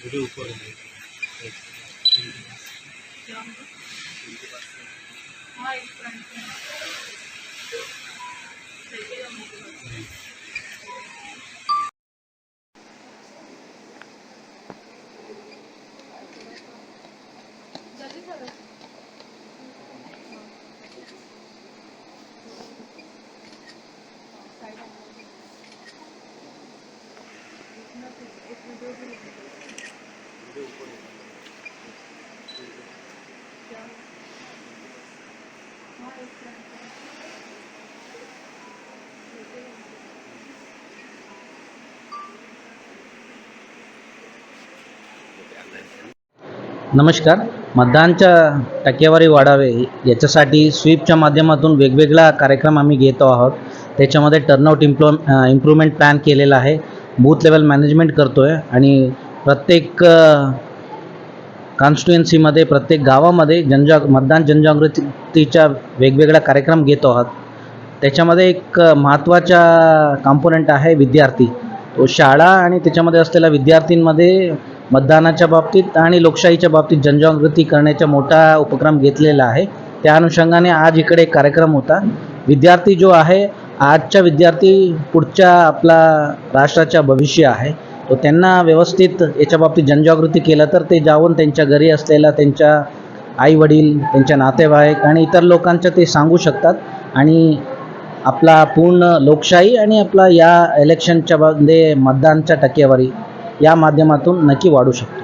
Video ऊपर हाँ इस front में जल्दी चलो नमस्कार. मतदानच्या टक्केवारी वाढावे याच्यासाठी स्वीपच्या माध्यमातून वेगवेगळा कार्यक्रम आम्ही घेतो आहोत. त्याच्यामध्ये टर्नआउट इम्प्लो इम्प्रूव्हमेंट प्लॅन केलेला आहे. बूथ लेवल मॅनेजमेंट करतो आहे आणि प्रत्येक कॉन्स्टिट्युएन्सीमध्ये प्रत्येक गावामध्ये जनजाग मतदान जनजागृतीच्या वेगवेगळ्या कार्यक्रम घेतो आहात. त्याच्यामध्ये एक महत्त्वाचा कॉम्पोनंट आहे विद्यार्थी. तो शाळा आणि त्याच्यामध्ये असलेल्या विद्यार्थींमध्ये मतदानाच्या बाबतीत आणि लोकशाहीच्या बाबतीत जनजागृती करण्याचा मोठा उपक्रम घेतलेला आहे. त्या अनुषंगाने आज इकडे एक कार्यक्रम होता. विद्यार्थी जो आहे आजच्या विद्यार्थी पुढच्या आपला राष्ट्राच्या भविष्य आहे. तो त्यांना व्यवस्थित याच्या बाबतीत जनजागृती केलं तर ते जाऊन त्यांच्या घरी असलेला त्यांच्या आई वडील त्यांच्या नातेवाईक आणि इतर लोकांच्या ते सांगू शकतात. आणि आपला पूर्ण लोकशाही आणि आपला या इलेक्शनच्या मध्ये मतदानच्या टक्केवारी या माध्यमातून नक्की वाढू शकतो.